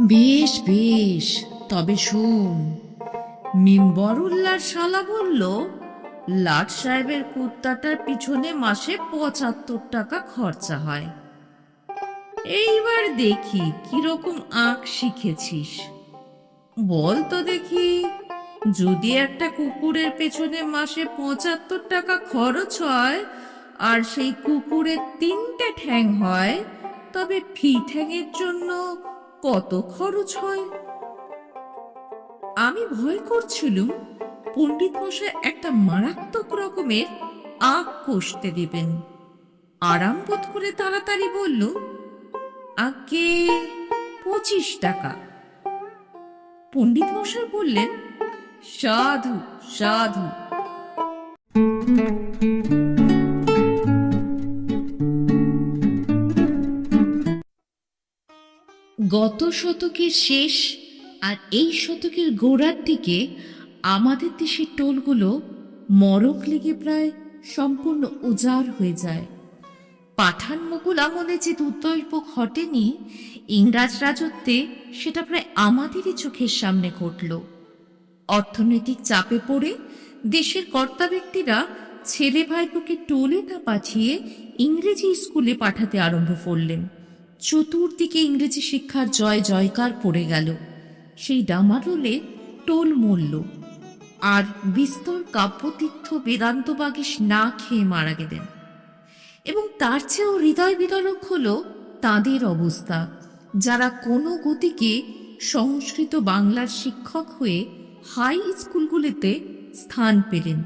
বেশ বেশ, তবে শুন। শোন মিম্বরুল্লার শালা বলল, লাট সাহেবের কুত্তাটার পিছনে মাসে পঁচাত্তর টাকা খরচা হয়। এইবার দেখি কীরকম আঁক শিখেছিস। বল তো দেখি, যদি একটা কুকুরের পেছনে মাসে পঁচাত্তর টাকা খরচ হয়, আর সেই কুকুরের তিনটে ঠ্যাং হয়, তবে ফি ঠ্যাংয়ের জন্য কত খরচ হয়? আমি ভয় করছিলুম, পণ্ডিত মশাই একটা মারাত্মক রকমের আঁক কষতে দেবেন। আরাম বোধ করে তাড়াতাড়ি বলল আগে পঁচিশ টাকা। পণ্ডিত মশাই বললেন, সাধু সাধু। গত শতকের শেষ আর এই শতকের গোড়ার দিকে আমাদের দেশের টোলগুলো মরক লেগে প্রায় সম্পূর্ণ উজাড় হয়ে যায়। পাঠান মুঘল আমলে যে দুর্দৈব ঘটেনি, ইংরাজ রাজত্বে সেটা প্রায় আমাদেরই চোখের সামনে ঘটল। অর্থনৈতিক চাপে পড়ে দেশের কর্তা ব্যক্তিরা ছেলে ভাইপোকে টোলে না পাঠিয়ে ইংরেজি স্কুলে পাঠাতে আরম্ভ করলেন। চতুর্দিকে ইংরেজি শিক্ষার জয় জয়কার পড়ে গেল। সেই ডামারোলে টোল মরল। আর বিস্তর কাব্যতীর্থ বেদান্ত বাগিস না খেয়ে মারা গেলেন। এবং তার চেয়েও হৃদয় বিদারক হল তাদের অবস্থা, যারা কোনো গতিকে সংস্কৃত বাংলার শিক্ষক হয়ে হাই স্কুলগুলিতে স্থান পেলেন।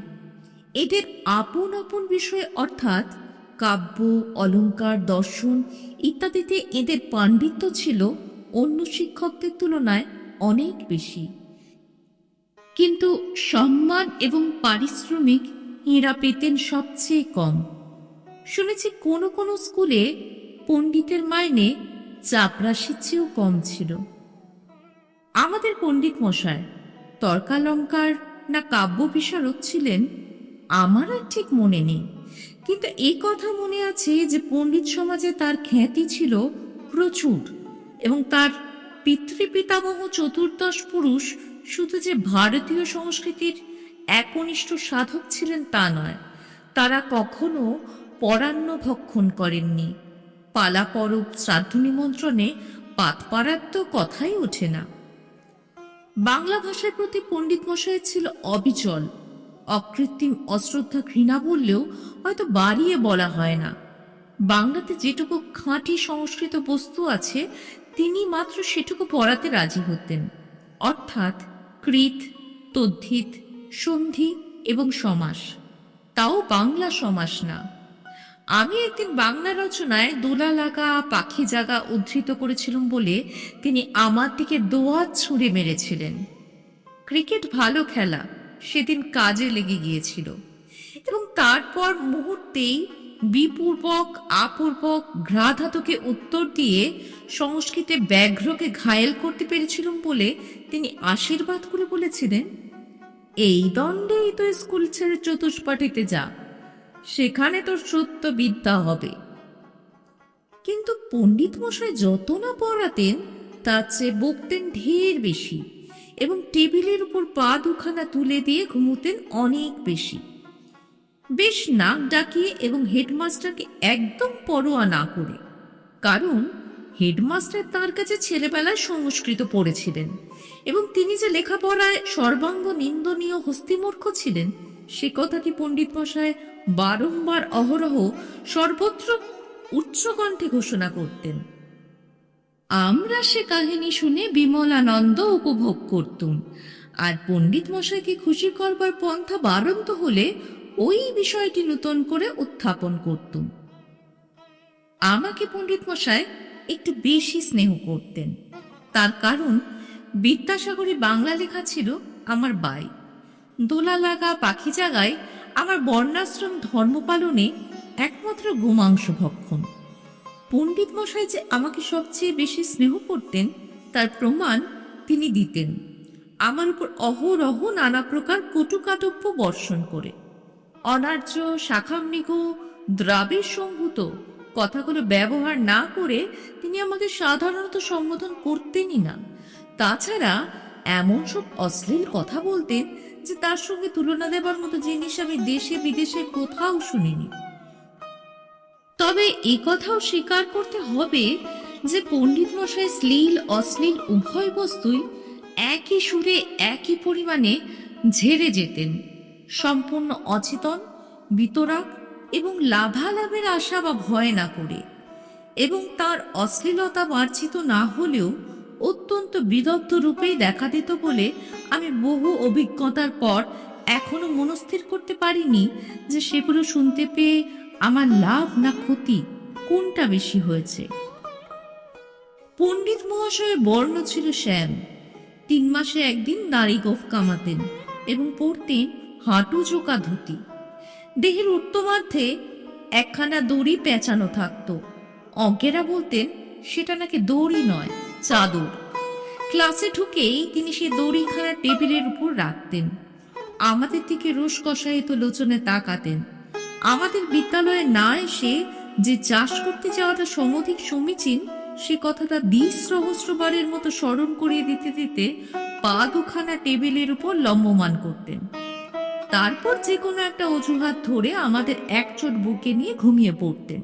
এদের আপন আপন বিষয়ে অর্থাৎ কাব্য অলঙ্কার দর্শন ইত্যাদিতে এদের পাণ্ডিত্য ছিল অন্য শিক্ষকদের তুলনায় অনেক বেশি। কিন্তু সম্মান এবং পারিশ্রমিক এরা পেতেন সবচেয়ে কম। শুনেছি কোনো কোনো স্কুলে পণ্ডিতের মাইনে চাপরাশির চেয়েও কম ছিল। আমাদের পণ্ডিত মশাই তর্কালঙ্কার না কাব্য বিশারদ ছিলেন, আমার আর ঠিক মনে নেই। কিন্তু এই কথা মনে আছে যে পণ্ডিত সমাজে তার খ্যাতি ছিল প্রচুর এবং তার পিতৃপিতামহ চতুর্দশ পুরুষ শুধু যে ভারতীয় সংস্কৃতির একনিষ্ঠ সাধক ছিলেন তা নয়, তারা কখনো পরান্ন ভক্ষণ করেননি। পালা পরব শ্রাদ্ধ নিমন্ত্রণে পাতপাড়ার তো কথাই ওঠে না। বাংলা ভাষার প্রতি পণ্ডিত মশাইয়ের ছিল অবিচল। অকৃত্রিম অশ্রদ্ধা ঘৃণা বললেও হয়তো বাড়িয়ে বলা হয় না। বাংলাতে যেটুকু খাঁটি সংস্কৃত বস্তু আছে, তিনি মাত্র সেটুকু পড়াতে রাজি হতেন। অর্থাৎ কৃত, তদ্ধিত, সন্ধি এবং সমাস। তাও বাংলা সমাস না। আমি একদিন বাংলা রচনায় দোলা লাগা, পাখি জাগা উদ্ধৃত করেছিলাম বলে তিনি আমার দিকে দোয়া ছুঁড়ে মেরেছিলেন। ক্রিকেট ভালো খেলা। সেদিন কাজে লেগে গিয়েছিল। এবং তারপর মুহূর্তেই বিপূর্বক, আপূর্বক ঘ্রাধাতুকে উত্তর দিয়ে সংস্কৃতে ব্যাঘ্রকে ঘায়েল করতে পেরেছিলাম বলে তিনি আশীর্বাদ করে বলেছিলেন, এই দণ্ডেই তো স্কুল ছেড়ে চতুষ্পাটিতে যা, সেখানে তোর সত্য বিদ্যা হবে। কিন্তু পণ্ডিত মশাই যত না পড়াতেন, তার চেয়ে বকতেন ঢের বেশি। এবং টেবিলের উপর পা দুখানা তুলে দিয়ে ঘুমুতেন অনেক বেশি। বেশ নাক ডাকিয়ে এবং হেডমাস্টারকে একদম পরোয়া না করে, কারণ হেডমাস্টার তার কাছে ছেলেবেলায় সংস্কৃত পড়েছিলেন এবং তিনি যে লেখাপড়ায় সর্বাঙ্গ নিন্দনীয় হস্তিমূর্খ ছিলেন, সে কথাটি পণ্ডিত মশাই বারংবার অহরহ সর্বত্র উচ্চকণ্ঠে ঘোষণা করতেন। আমরা সে কাহিনী শুনে বিমলানন্দ উপভোগ করতুম। আর পণ্ডিত মশাইকে খুশি করবার পন্থা বারন্ত হলে ওই বিষয়টি নূতন করে উত্থাপন করতুম। আমাকে পণ্ডিত মশাই একটু বেশি স্নেহ করতেন। তার কারণ, বিদ্যাসাগরে বাংলা লেখা ছিল আমার বাই। দোলা লাগা পাখি জাগায় আমার বর্ণাশ্রম ধর্ম পালনে একমাত্র গোমাংস ভক্ষণ। পণ্ডিত মশাই যে আমাকে সবচেয়ে বেশি স্নেহ করতেন, তার প্রমাণ তিনি দিতেন। আমার উপর অহরহ নানা প্রকার কটুকাটব্য বর্ষণ করে। অনার্য শাখামৃগ দ্রাবের সম্ভূত কথাগুলো ব্যবহার না করে তিনি আমাকে সাধারণত সম্বোধন করতেনই না। তাছাড়া এমন সব অশ্লীল কথা বলতেন যে তার সঙ্গে তুলনা দেবার মতো জিনিস আমি দেশে বিদেশে কোথাও শুনিনি। তবে কথাও স্বীকার করতে হবে যে পণ্ডিত মশাই শ্লীল, অশ্লীল উভয় বস্তুই একই সুরে একই পরিমাণে ঝেড়ে যেতেন। সম্পূর্ণ অচেতন বিতরাগ এবং লাভালাভের আশা বা ভয় না করে এবং তার অশ্লীলতা মার্জিত না হলেও অত্যন্ত বিদগ্ধ রূপেই দেখা দিত বলে আমি বহু অভিজ্ঞতার পর এখনও মনস্থির করতে পারিনি যে সেগুলো শুনতে পেয়ে আমার লাভ না ক্ষতি কোনটা বেশি হয়েছে? পণ্ডিত মহাশয়ের বর্ণ ছিল শ্যাম। তিন মাসে একদিন দাড়ি গোফ কামাতেন এবং পরতেন হাঁটু চোকা ধুতি। দেহের উত্তমার্ধে একখানা দড়ি পেঁচানো থাকতো। অজ্ঞেরা বলতেন, সেটা নাকি দড়ি নয়, চাদর। ক্লাসে ঢুকেই তিনি সে দড়িখানা টেবিলের উপর রাখতেন। আমাদের দিকে রোষ কষায়িত লোচনে তাকাতেন। আমাদের বিদ্যালয়ে না এসে যে চাষ করতে যাওয়াটা সমধিক সমীচীন, সে কথাটা দ্বিস সহস্রবারের মতো স্মরণ করিয়ে দিতে দিতে পা দুখানা টেবিলের উপর লম্বমান করতেন। তারপর যে কোনো একটা অজুহাত ধরে আমাদের একচোট বুকে নিয়ে ঘুমিয়ে পড়তেন।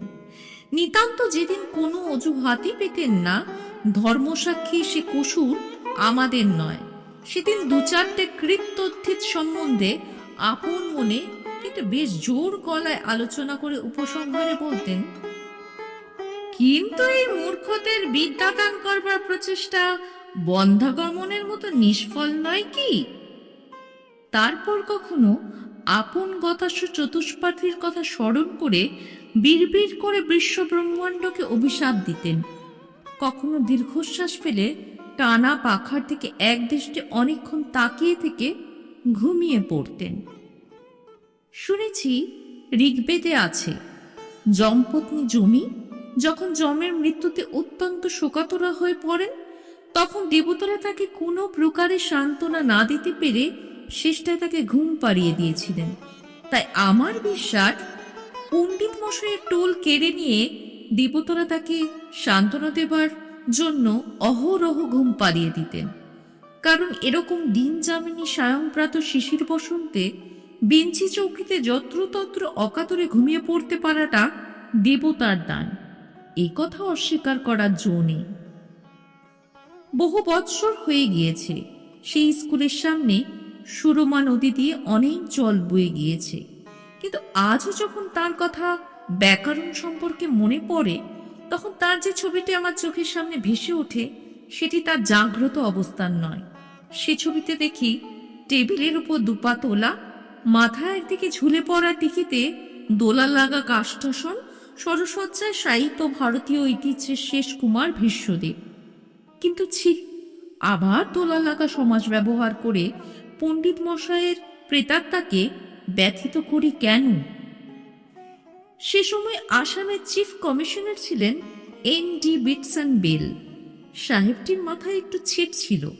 নিতান্ত যেদিন কোনো অজুহাতই পেতেন না, ধর্মসাক্ষী সে কসুর আমাদের নয়। সেদিন দু চারটে কৃত্তথিত সম্বন্ধে আপন মনে কিন্তু বেশ জোর গলায় আলোচনা করে উপসংহারে বলতেন, কিন্তু এই মূর্খদের বিদ্যাদান করবার প্রচেষ্টা বন্ধাগমনের মতো নিষ্ফল নয় কি? তারপর কখনো আপন গতাস্য চতুষ্পাঠীর কথা স্মরণ করে বিড়বিড় করে বিশ্ব ব্রহ্মাণ্ডকে অভিশাপ দিতেন। কখনো দীর্ঘশ্বাস ফেলে টানা পাখার থেকে এক দৃষ্টি অনেকক্ষণ তাকিয়ে থেকে ঘুমিয়ে পড়তেন। শুনেছি ঋগ্বেদে আছে, যমপত্নী জমি যখন যমের মৃত্যুতে অত্যন্ত শোকাতুরা হয়ে পড়েন, তখন দেবতারা তাকে কোনো প্রকারে সান্ত্বনা না দিতে পেরে শেষটায় তাকে ঘুম পাড়িয়ে দিয়েছিলেন। তাই আমার বিশ্বাস পণ্ডিত মশাইয়ের টোল কেড়ে নিয়ে দেবতারা তাকে সান্ত্বনা দেবার জন্য অহরহ ঘুম পাড়িয়ে দিতেন। কারণ এরকম দিন জামিনী সায়ংপ্রাত শিশির বসন্তে বেঞ্চি চৌকিতে যত্রতত্র অকাতরে ঘুমিয়ে পড়তে পারাটা দেবতার দান। এই কথা অস্বীকার করার জো নেই। বহু বৎসর হয়ে গিয়েছে। সেই স্কুলের সামনে সুরমা নদী দিয়ে অনেক জল বয়ে গিয়েছে। কিন্তু আজও যখন তার কথা ব্যাকরণ সম্পর্কে মনে পড়ে, তখন তার যে ছবিটি আমার চোখের সামনে ভেসে ওঠে, সেটি তার জাগ্রত অবস্থান নয়। সে ছবিতে দেখি টেবিলের উপর দুপা তোলা মাথা একদিকে ঝুলে পড়া টিকিতে দোলা লাগা কাষ্ঠসন সরসজ্জায় সাহিত্য ভারতীয় ঐতিহ্যের শেষ কুমার ভীষ্মদেব। কিন্তু ছি, আবার দোলা লাগা সমাজ ব্যবহার করে পণ্ডিত মশাইয়ের প্রেতাত্মাকে ব্যথিত করি কেন? সে সময় আসামের চিফ কমিশনার ছিলেন এন ডি বিটসন বেল। সাহেবটির মাথায় একটু ছিট ছিল।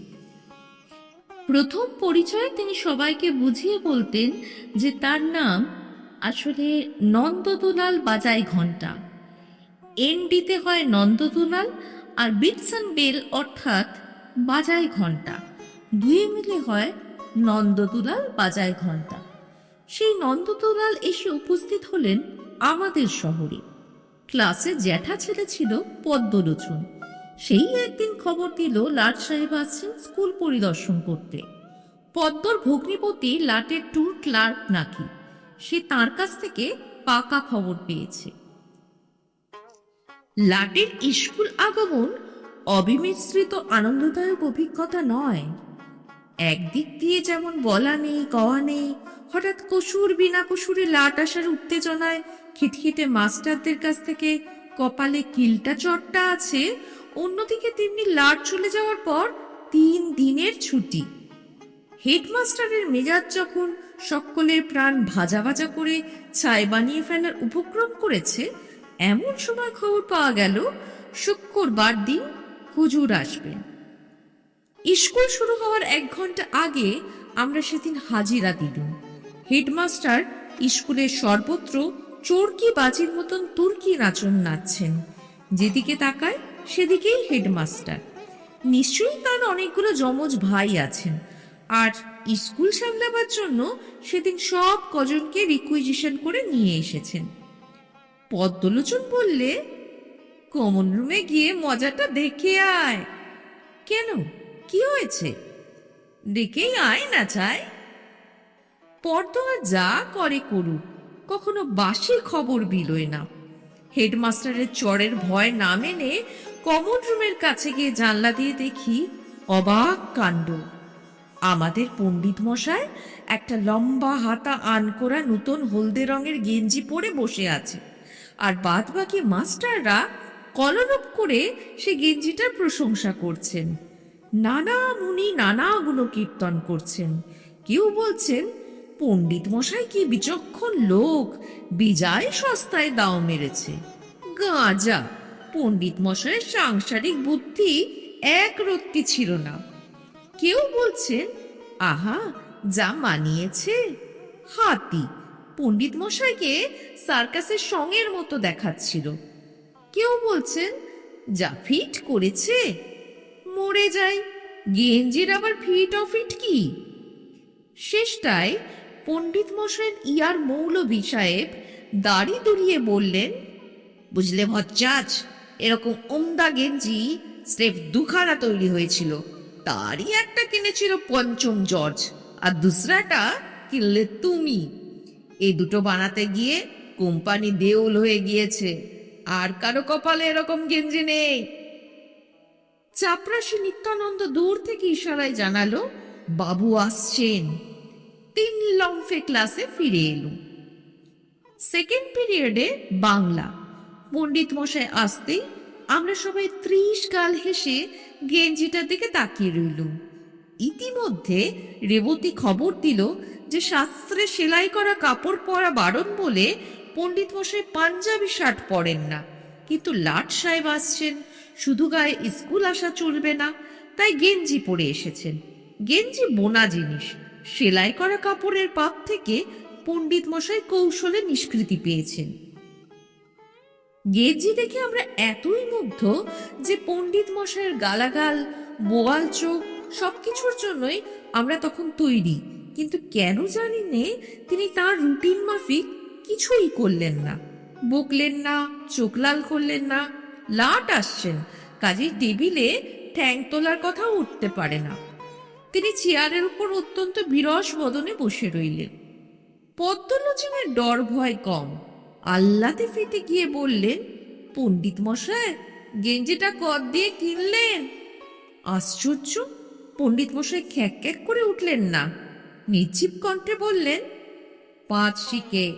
প্রথম পরিচয়ে তিনি সবাইকে বুঝিয়ে বলতেন যে তার নাম আসলে নন্দদুলাল বাজাই ঘণ্টা এনডিতে হয় নন্দদুলাল আর বিটসন বেল অর্থাৎ বাজাই ঘণ্টা দুয়ে মিলে হয় নন্দদুলাল বাজাই ঘণ্টা সেই নন্দদুলাল এসে উপস্থিত হলেন আমাদের শহরে। ক্লাসে জ্যাঠা ছেলে ছিল পদ্মলোচন। সেই একদিন খবর দিল লাট সাহেব আসছেন স্কুল পরিদর্শন করতে। পদ্মর ভগ্নিপতি লাটের ট্যুর ক্লার্ক নাকি। সে তার কাছ থেকে পাকা খবর পেয়েছে। লাটের স্কুল আগমন অবিমিশ্রিত আনন্দদায়ক অভিজ্ঞতা নয়। একদিক দিয়ে যেমন বলা নেই, কওয়া নেই, হঠাৎ কসুর বিনা কসুরে লাট আসার উত্তেজনায় খিটখিটে মাস্টারদের কাছ থেকে কপালে কিলটা চটটা আছে অন্যদিকে তেমনি লাট চলে যাওয়ার পর তিন দিনের ছুটি। হেডমাস্টারের মেজাজ যখন সকলের প্রাণ ভাজা ভাজা করে ছাই বানিয়ে ফেলার উপক্রম করেছে, এমন সময় খবর পাওয়া গেল, শুক্রবার দিন হুজুর আসবেন। স্কুল শুরু হওয়ার এক ঘণ্টা আগে আমরা সেদিন হাজিরা দিলুম। হেডমাস্টার স্কুলের সর্বত্র চোরকি বাজির মতন তুর্কি নাচন নাচছেন। যেদিকে তাকায় সেদিকেই হেডমাস্টার। নিশ্চয়ই তার অনেকগুলো যমজ ভাই আছেন। আর স্কুল সামলাবার জন্য সেদিন সব কজনকে রিকুইজিশন করে নিয়ে এসেছেন। পদ্মলোচন বললে, কমন রুমে গিয়ে মজাটা দেখে আয়। কেন? কি হয়েছে? ডেকেই আয় না চাই। পর্দা যা করে করুক, কখনো বাসি খবর বিলোয় না। হেডমাস্টারের চরের ভয় না মেনে কমন রুমের কাছে গিয়ে জানলা দিয়ে দেখি অবাক কাণ্ড। আমাদের পণ্ডিত মশাই একটা লম্বা হাতা আনকোরা নতুন হলদে রঙের গেঞ্জি পরে বসে আছে আর বাদ বাকি মাস্টাররা কলরব করে সে গেঞ্জিটার প্রশংসা করছেন। নানা মুনি নানা গুণ কীর্তন করছেন। কেউ বলছেন, পণ্ডিত মশাই কি বিচক্ষণ লোক, বিজয় সস্তায় দাও মেরেছে। গাঁজা পণ্ডিত মশাইয়ের সাংসারিক বুদ্ধি এক রত্তি ছিল না। কেউ বলছেন, আহা, যা মানিয়েছে হাতি। পণ্ডিত মশাইকে সার্কাসের সঙ্গের মতো দেখাচ্ছিল। কেউ বলছেন, যা ফিট করেছে, মরে যায়। গেঞ্জির আবার ফিট অফিট কি? শেষটায় পণ্ডিত মশাইয়ের ইয়ার মৌলভী সাহেব দাড়ি দুলিয়ে বললেন, বুঝলে ভচ্চাচ এরকম ওমদা গেঞ্জি স্রেফ দুখানা তৈরি হয়েছিল। তারই একটা কিনেছিল পঞ্চম জর্জ, আর দুসরাটা কিনলে তুমি। এই দুটো বানাতে গিয়ে কোম্পানি দেউল হয়ে গিয়েছে, আর কারও কপালে এরকম গেঞ্জি নেই। চাপরাশি নিত্যানন্দ দূর থেকে ইশারায় জানালো, বাবু আসছেন। তিন লম্ফে ক্লাসে ফিরে এলুম। সেকেন্ড পিরিয়ডে বাংলা। পণ্ডিত মশাই আসতেই আমরা সবাই ত্রিশ গাল হেসে গেঞ্জিটার দিকে তাকিয়ে রইলুম। ইতিমধ্যে রেবতী খবর দিল যে শাস্ত্রে সেলাই করা কাপড় পরা বারণ বলে পণ্ডিত মশাই পাঞ্জাবি শার্ট পরেন না। কিন্তু লাট সাহেব আসছেন, শুধু গায়ে স্কুল আসা চলবে না, তাই গেঞ্জি পরে এসেছেন। গেঞ্জি বোনা জিনিস, সেলাই করা কাপড়ের পাপ থেকে পণ্ডিত মশাই কৌশলে নিষ্কৃতি পেয়েছেন। গেঞ্জি দেখে আমরা এতই মুগ্ধ যে পণ্ডিত মশাইয়ের গালাগাল, বোয়াল চোখ সবকিছুর জন্যই আমরা তখন তৈরি। কিন্তু কেন জানি নে, তিনি তার রুটিন মাফিক কিছুই করলেন না। বকলেন না, চোখ লাল করলেন না, লাট আসছেন, কাজেই টেবিলে ঠ্যাং তোলার কথা উঠতে পারে না। তিনি চেয়ারের উপর অত্যন্ত বিরস বদনে বসে রইলেন। পদ্মলোচনের ডর ভয় কম। আল্লাতে ফিতে গিয়ে বললেন, পণ্ডিত মশাই, গেঞ্জিটা কদ দিয়ে কিনলেন? আশ্চর্য! পণ্ডিত মশাই খ্যাক খ্যাক করে উঠলেন না। নির্জীব কণ্ঠে বললেন, পাঁচ শিকে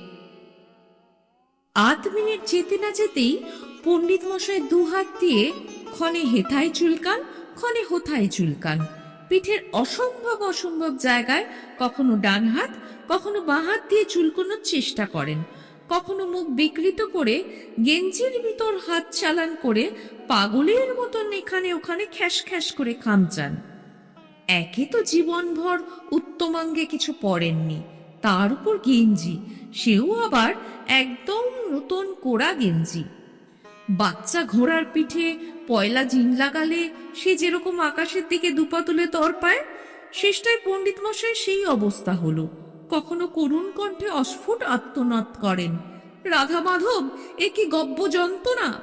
আধ মিনিট যেতে না যেতেই পণ্ডিত মশাই দু হাত দিয়ে ক্ষণে হেথায় চুলকান, ক্ষণে হোথায় চুলকান। পিঠের অসম্ভব অসম্ভব জায়গায় কখনো ডান হাত, কখনো বাঁ হাত দিয়ে চুলকোনোর চেষ্টা করেন। কখনো মুখ বিকৃত করে গেঞ্জির ভিতর হাত চালান করে পাগলের মতন এখানে ওখানে খ্যাস খ্যাস করে খামচান একে তো জীবনভর উত্তমাঙ্গে কিছু পরেননি তার উপর গেঞ্জি, সেও আবার একদম নতুন কোড়া গেঞ্জি। বাচ্চা ঘোড়ার পিঠে পয়লা জিন লাগালে সে যেরকম আকাশের দিকে দুপা তুলে তর পায়, শেষটায় পণ্ডিত মশাই সেই অবস্থা হলো। কখনো করুণ কণ্ঠে অস্ফুট আত্মনাদ করেন। রাধা মাধব এ কি গব্য যন্ত্রণা?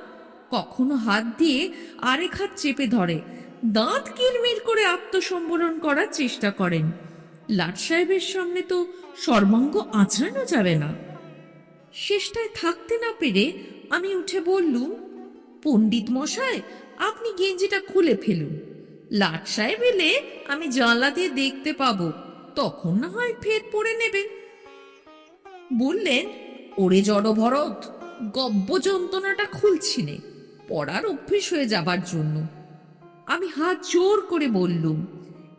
কখনো হাত দিয়ে আরেক হাত চেপে ধরে। দাঁত কিরমির করে আত্মসম্বরণ করার চেষ্টা করেন। লাট সাহেবের সামনে তো সর্বাঙ্গ আঁচড়ানো যাবে না। শেষটায় থাকতে না পেরে আমি উঠে বললুম, পণ্ডিত মশাই, আপনি গেঞ্জিটা খুলে ফেলুন। লাট সাহেব এলে আমি জানলা দিয়ে দেখতে পাবো। তখন না হয় ফের পড়ে নেবেন বললেন, ওরে জড় ভরত, গব্য যন্ত্রণাটা খুলছি নে, পড়ার অভ্যেস হয়ে যাবার জন্য। আমি হাত জোর করে বললুম,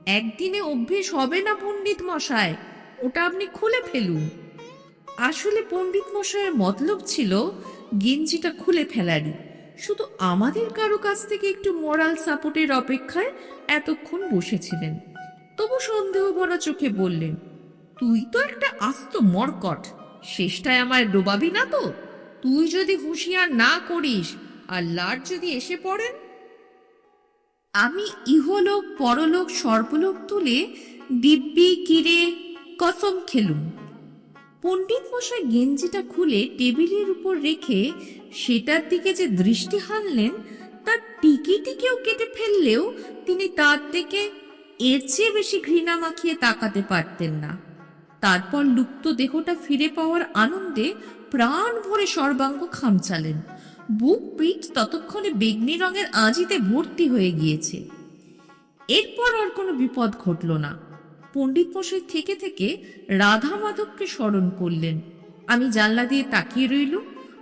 একদিনে অভ্যেস হবে না পণ্ডিত মশাই ওটা আপনি খুলে ফেলুন। আসলে পণ্ডিত মশাইয়ের মতলব ছিল, গেঞ্জিটা খুলে ফেলারই শুধু আমাদের কারও কাছ থেকে একটু মোরাল সাপোর্টের অপেক্ষায় এতক্ষণ বসেছিলেন। তবু সন্দেহ ভরা চোখে বললেন, তুই তো একটা আস্ত মরকট। শেষটায় আমায় ডোবাবি না তো? তুই যদি হুঁশিয়ার না করিস, আর লাট যদি এসে পড়েন আমি ইহলোক, পরলোক সর্বলোক তুলে দিব্যি, কিরে, কসম খেলুম। পণ্ডিত মশাই গেঞ্জিটা খুলে টেবিলের উপর রেখে সেটার দিকে যে দৃষ্টি হানলেন, তার টিকিটিকেও কেটে ফেললেও তিনি তার দিকে এর চেয়ে বেশি ঘৃণা মাখিয়ে তাকাতে পারতেন না। তারপর লুপ্ত দেহটা ফিরে পাওয়ার আনন্দে প্রাণ ভরে সর্বাঙ্গ খামচালেন বুক পিঠ ততক্ষণে বেগনি রঙের আঁজিতে ভর্তি হয়ে গিয়েছে। এরপর আর কোনো বিপদ ঘটল না। পণ্ডিত মশাই থেকে থেকে রাধা মাধবকে স্মরণ করলেন। আমি জানলা দিয়ে তাকিয়ে রইল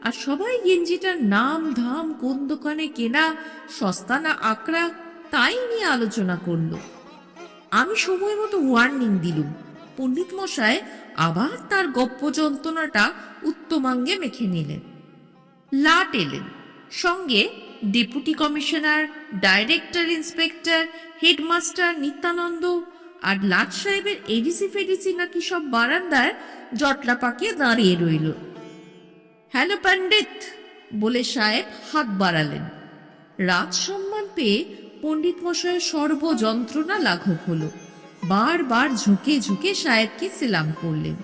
আর সবাই গেঞ্জিটার নাম ধাম কোন দোকানে কেনা, সস্তা না আকড়া, তাই নিয়ে আলোচনা করল। আমি সময় মতো ওয়ার্নিং দিলুম। পণ্ডিত মশাই আবার তার গপ্প যন্ত্রণাটা উত্তমাঙ্গে মেখে নিলেন। লাট এলেন। সঙ্গে deputy commissioner director inspector headmaster Nityananda আর লাট সাহেবের এডিসি ফেডিসি নাকি সব বারান্দায় জটলা পাকিয়ে দাঁড়িয়ে রইল। হ্যালো পণ্ডিত, বলে সাহেব হাত বাড়ালেন। রাজ সম্মান পেয়ে পণ্ডিত মশাইয়ের সর্বযন্ত্রণা লাঘব হলো। বারবার ঝুঁকে ঝুঁকে সাহেবকে সেলাম করলেন।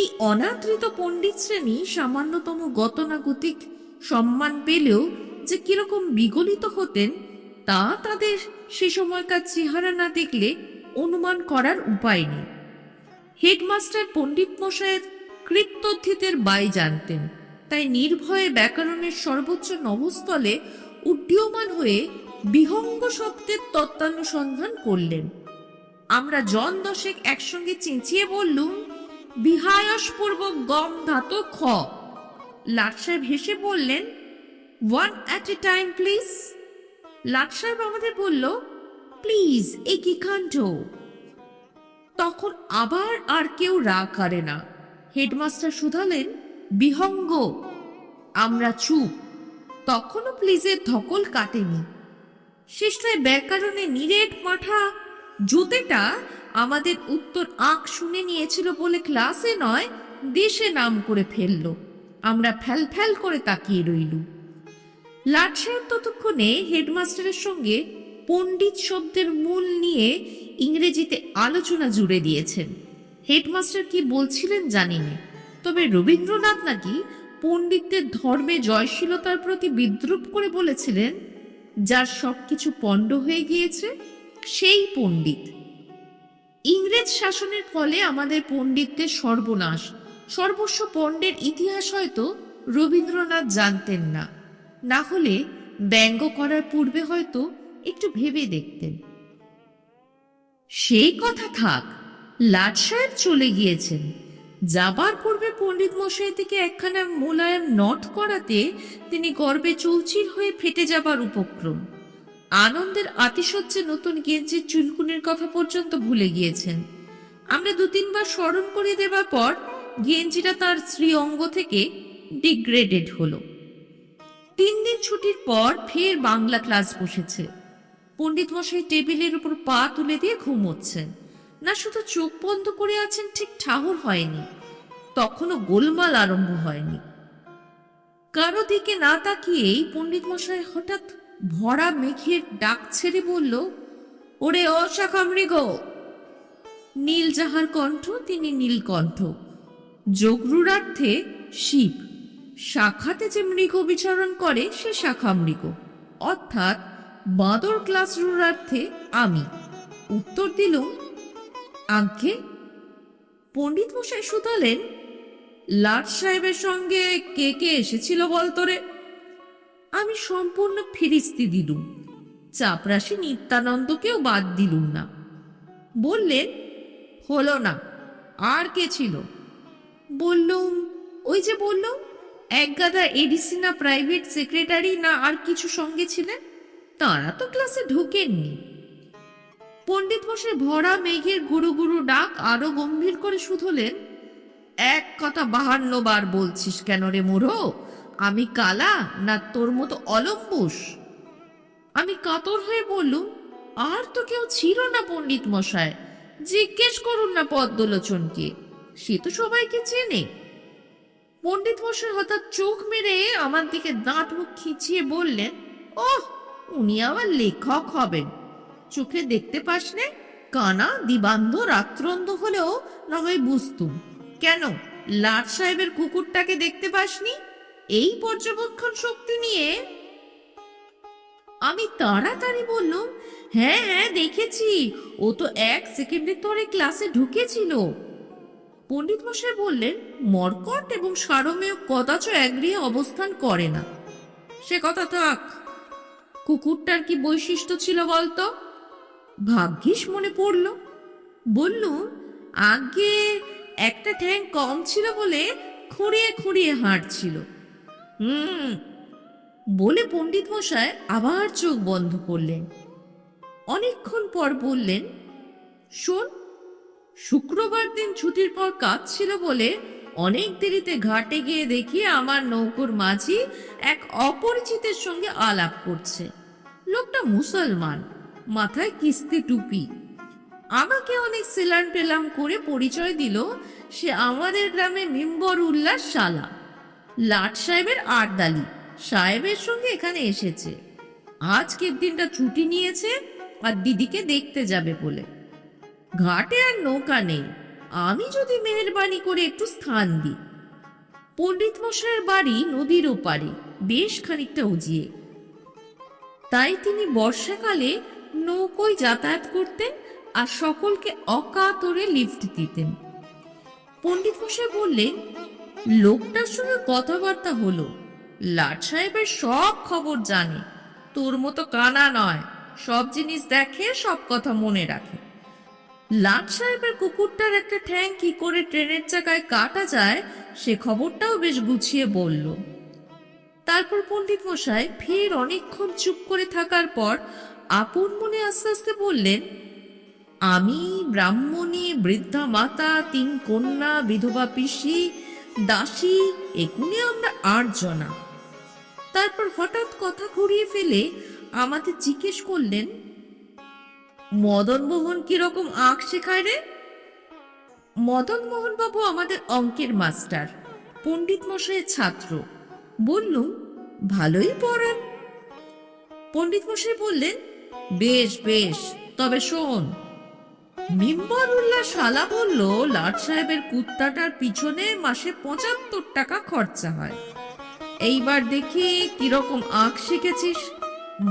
এই অনাদৃত পণ্ডিত শ্রেণি সামান্যতম গতানুগতিক সম্মান পেলেও যে কীরকম বিগলিত হতেন, তা তাদের সে সময়কার চেহারা না দেখলে অনুমান করার উপায় নেই। হেডমাস্টার পণ্ডিত মশাইয়ের কৃত্যর্থিতের বাই জানতেন, তাই নির্ভয়ে ব্যাকরণের সর্বোচ্চ নবস্থলে উড্ডীয়মান হয়ে বিহঙ্গ শব্দের তত্ত্বানুসন্ধান করলেন। আমরা জন দশেক একসঙ্গে চেঁচিয়ে বললুম, বিহায়সপূর্বক গম ধাতু খ। লাট সাহেব হেসে বললেন one at a time please লাট সাহেব আমাদের বলল প্লিজ এ কি কাণ্ড? তখন আবার আর কেউ রাগ করে না। হেডমাস্টার শুধালেন, বিহঙ্গ, আমরা চুপ। তখনও প্লিজের ধকল কাটেনি। শেষটায় ব্যাকরণে নিরেট মাঠা। জুতেটা আমাদের উত্তর আঁক শুনে নিয়েছিল বলে ক্লাসে নয়, দেশে নাম করে ফেলল। আমরা ফ্যাল ফ্যাল করে তাকিয়ে রইল। লাট ততক্ষণে হেডমাস্টারের সঙ্গে পণ্ডিত শব্দের মূল নিয়ে ইংরেজিতে আলোচনা জুড়ে দিয়েছেন। হেডমাস্টার কি বলছিলেন জানি না তবে রবীন্দ্রনাথ নাকি পণ্ডিতদের ধর্মে জয়শীলতার প্রতি বিদ্রুপ করে বলেছিলেন? যার সবকিছু পণ্ড হয়ে গিয়েছে, সেই পণ্ডিত। ইংরেজ শাসনের ফলে আমাদের পণ্ডিতদের সর্বনাশ। সর্বস্ব পণ্ডের ইতিহাস হয়তো রবীন্দ্রনাথ জানতেন না। না হলে ব্যঙ্গ করার পূর্বে হয়তো একটু ভেবে দেখতেন। সেই কথা থাক লাট সাহেব চলে গিয়েছেন। যাবার পূর্বে পণ্ডিত মশাই থেকে একখানা মোলায়েম নট করাতে তিনি গর্বে চৌচির হয়ে ফেটে যাবার উপক্রম। আনন্দের আতিশয্যে নতুন গেঞ্জির চুলকুনির কথা পর্যন্ত ভুলে গিয়েছেন। আমরা দু তিনবার স্মরণ করে দেবার পর গেঞ্জিটা তার স্ত্রী অঙ্গ থেকে ডিগ্রেডেড হলো। তিন দিন ছুটির পর ফের বাংলা ক্লাস বসেছে। পণ্ডিত মশাই টেবিলের উপর পা তুলে দিয়ে ঘুমোচ্ছেন। না শুধু চোখ বন্ধ করে আছেন ঠিক ঠাহর হয়নি, তখনও গোলমাল আরম্ভ হয়নি। কারও দিকে না তাকিয়েই পণ্ডিত মশাই হঠাৎ ভরা মেঘের ডাক ছেড়ে বলল, ওরে ও শাখা মৃগ নীল যাহার কণ্ঠ, তিনি নীলকণ্ঠ যোগরুরার্থে শিব, শাখাতে যে মৃগ বিচরণ করে, সে শাখা মৃগ। অর্থাৎ বাঁদর ক্লাস রুরার্থে আমি। উত্তর দিলুম আঙ্কে পণ্ডিত মশাই শুধালেন, লাট সাহেবের সঙ্গে কে কে এসেছিল বলতো রে আমি সম্পূর্ণ ফিরিস্তি দিলুম, চাপরাশি নিত্যানন্দকেও বাদ দিলুম না। বললেন, হলো না, আর কে ছিল? বললুম, ওই যে বললুম, এক গাদা এডিসি না প্রাইভেট সেক্রেটারি না আর কিছু সঙ্গে ছিলেন? তারা তো ক্লাসে ঢোকেননি। পণ্ডিত মশাই ভরা মেঘের গুরু গুরু ডাক আরও গম্ভীর করে শুধলেন, এক কথা বাহান্ন বার বলছিস কেন রে মুড়ো আমি কালা না তোর মতো অলম্বুস আমি কাতর হয়ে বললুম, আর তো কেউ ছিল না পণ্ডিত মশাই জিজ্ঞেস করুন না পদ্মলোচনকে, সে তো সবাইকে চেনে। পণ্ডিত মশাই হঠাৎ চোখ মেরে আমার দিকে দাঁত মুখ খিচিয়ে বললেন, ওহ, উনি আবার লেখক হবেন। চোখে দেখতে পাস নে? কানা দিবান্ধ রাত্রন্ধ হলেও না হয় বুঝতুম কেন? লাট সাহেবের কুকুরটাকে দেখতে পাসনি এই পর্যবেক্ষণ শক্তি নিয়ে। আমি তাড়াতাড়ি বললাম হ্যাঁ হ্যাঁ দেখেছি। ও তো এক সেকেন্ডের তরে ক্লাসে ঢুকেছিল। পণ্ডিত মশাই বললেন, মর্কট এবং সারমেয় কদাচ একগৃহে অবস্থান করে না। সে কথা থাক। কুকুরটার কি বৈশিষ্ট্য ছিল বলতো? ভাগ্যিস মনে পড়ল। বলল, আগে একটা ঠ্যাং কম ছিল বলে খুঁড়িয়ে খুঁড়িয়ে হাঁটছিল। হুম, বলে পণ্ডিত মশাই আবার চোখ বন্ধ করলেন। অনেকক্ষণ পর বললেন, শোন, শুক্রবার দিন ছুটির পর কাজ ছিল বলে অনেক দেরিতে ঘাটে গিয়ে দেখি আমার নৌকোর মাঝি এক অপরিচিতের সঙ্গে আলাপ করছে। লোকটা মুসলমান। মাথায় কিস্তি টুপি। আমাকে অনেক সেলাম টেলাম করে পরিচয় দিল সে আমাদের গ্রামে মিম্বর উল্লাস শালা। লাট সাহেবের আটদালি সাহেবের সঙ্গে এখানে এসেছে। আজকের দিনটা ছুটি নিয়েছে আর দিদিকে দেখতে যাবে বলে। ঘাটে আর নৌকা নেই। আমি যদি মেহেরবানি করে একটু স্থান দিই। পণ্ডিত মশাইয়ের বাড়ি নদীর ওপারে, বেশ খানিকটা উজিয়ে। তাই তিনি বর্ষাকালে নৌকোয় যাতায়াত করতেন আর সকলকে অকাতরে লিফট দিতেন। পণ্ডিত মশাই বললেন, লোকটার সঙ্গে কথাবার্তা হলো। লাট সাহেবের সব খবর জানে। তোর মতো কানা নয়। সব জিনিস দেখে, সব কথা মনে রাখে। লাট সাহেবের কুকুরটার একটা ঠ্যাং কি করে ট্রেনের চাকায় কাটা যায়, সে খবরটাও বেশ গুছিয়ে বলল। তারপর পণ্ডিত মশাই ফের অনেকক্ষণ চুপ করে থাকার পর আপন মনে আস্তে আস্তে বললেন, আমি ব্রাহ্মণী, বৃদ্ধা মাতা, তিন কন্যা, বিধবা পিসি, দাসী এগুনে আমরা আটজনা। তারপর হঠাৎ কথা ঘুরিয়ে ফেলে আমাদের জিজ্ঞেস করলেন মদন মোহন কীরকম আঁক শেখায় রে? মদন মোহন বাবু আমাদের অঙ্কের মাস্টার, পণ্ডিত মশাইয়ের ছাত্র। বললুম, ভালোই পড়ান। পণ্ডিত মশাই বললেন বেশ বেশ। তবে শোন মিম্বরুল্লাহ শালা বলল লাট সাহেবের কুত্তাটার পিছনে মাসে পঁচাত্তর টাকা খরচা হয়। এইবার দেখি কীরকম আঁক শিখেছিস।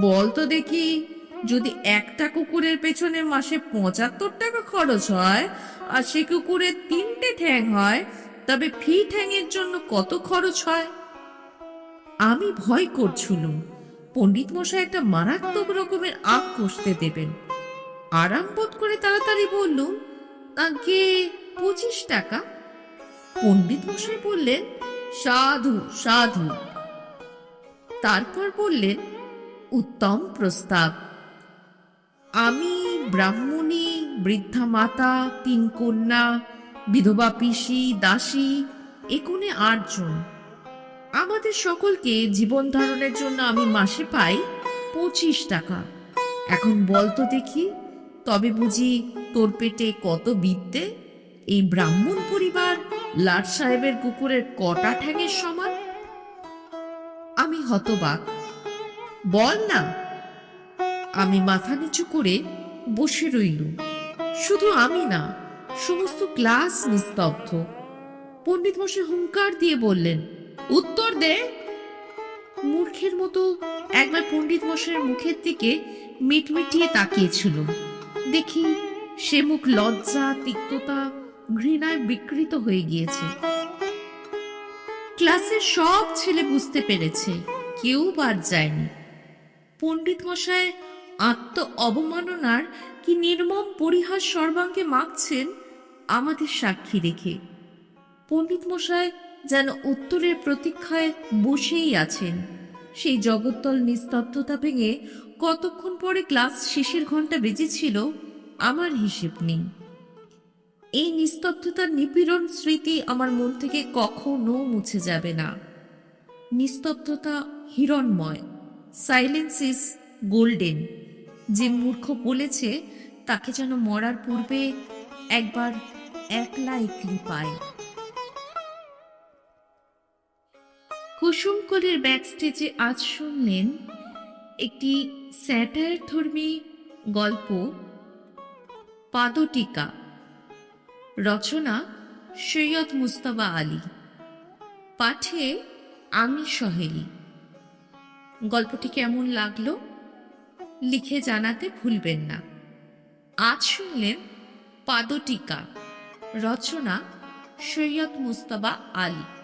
বল তো দেখি, যদি একটা কুকুরের পেছনে মাসে পঁচাত্তর টাকা খরচ হয় আর সে কুকুরের তিনটে ঠ্যাং হয়, তবে ফি ঠ্যাংয়ের জন্য কত খরচ হয়? আমি ভয় করছিলুম পণ্ডিত মশাই একটা মারাত্মক রকমের আঁক কষতে দেবেন। আরাম বোধ করে তাড়াতাড়ি বললুম তাকে পঁচিশ টাকা? পণ্ডিত মশাই বললেন, সাধু সাধু। তারপর বললেন, উত্তম প্রস্তাব। আমি ব্রাহ্মণী, বৃদ্ধা মাতা, তিন কন্যা, বিধবা পিসি, দাসী একুনে আটজন। আমাদের সকলকে জীবন ধারণের জন্য আমি মাসে পাই পঁচিশ টাকা। এখন বল তো দেখি, তবে বুঝি তোর পেটে কত বিদ্যে এই ব্রাহ্মণ পরিবার লাট সাহেবের কুকুরের কটা ঠ্যাঙের সমান? আমি হতবাক। বল না। আমি মাথা নিচু করে বসে রইলুম শুধু আমি না, সমস্ত ক্লাস নিস্তব্ধ। পণ্ডিত মশাই হুঙ্কার দিয়ে বললেন উত্তর দে। মূর্খের মতো একবার পণ্ডিত মশাইয়ের মুখের দিকে মিটমিটিয়ে তাকিয়েছিল। দেখি সে মুখ লজ্জা, তিক্ততা, ঘৃণায় বিকৃত হয়ে গিয়েছে। ক্লাসের সব ছেলে বুঝতে পেরেছে, কেউ বাদ যায়নি। পণ্ডিত মশাই আত্ম অবমাননার কি নির্মম পরিহাস সর্বাঙ্গে মাখছেন আমাদের সাক্ষী রেখে পণ্ডিত মশাই যেন উত্তরের প্রতীক্ষায় বসেই আছেন। সেই জগত্তল নিস্তব্ধতা ভেঙে কতক্ষণ পরে ক্লাস শেষের ঘণ্টা বেজেছিল আমার হিসেব নেই। এই নিস্তব্ধতার নিপীড়ন স্মৃতি আমার মন থেকে কখনো মুছে যাবে না। নিস্তব্ধতা হিরণময় সাইলেন্স ইজ গোল্ডেন যে মূর্খ বলেছে, তাকে যেন মরার পূর্বে একবার একলা একলি পায় কুসুমকলির ব্যাকস্টেজে আজ শুনলেন একটি স্যাটায়ার ধর্মী গল্প, পাদটিকা, রচনা সৈয়দ মুস্তাবা আলী, পাঠে আমি সহেলি। গল্পটি কেমন লাগল লিখে জানাতে ভুলবেন না। আজ শুনলেন পাদটিকা, রচনা সৈয়দ মুস্তাবা আলী।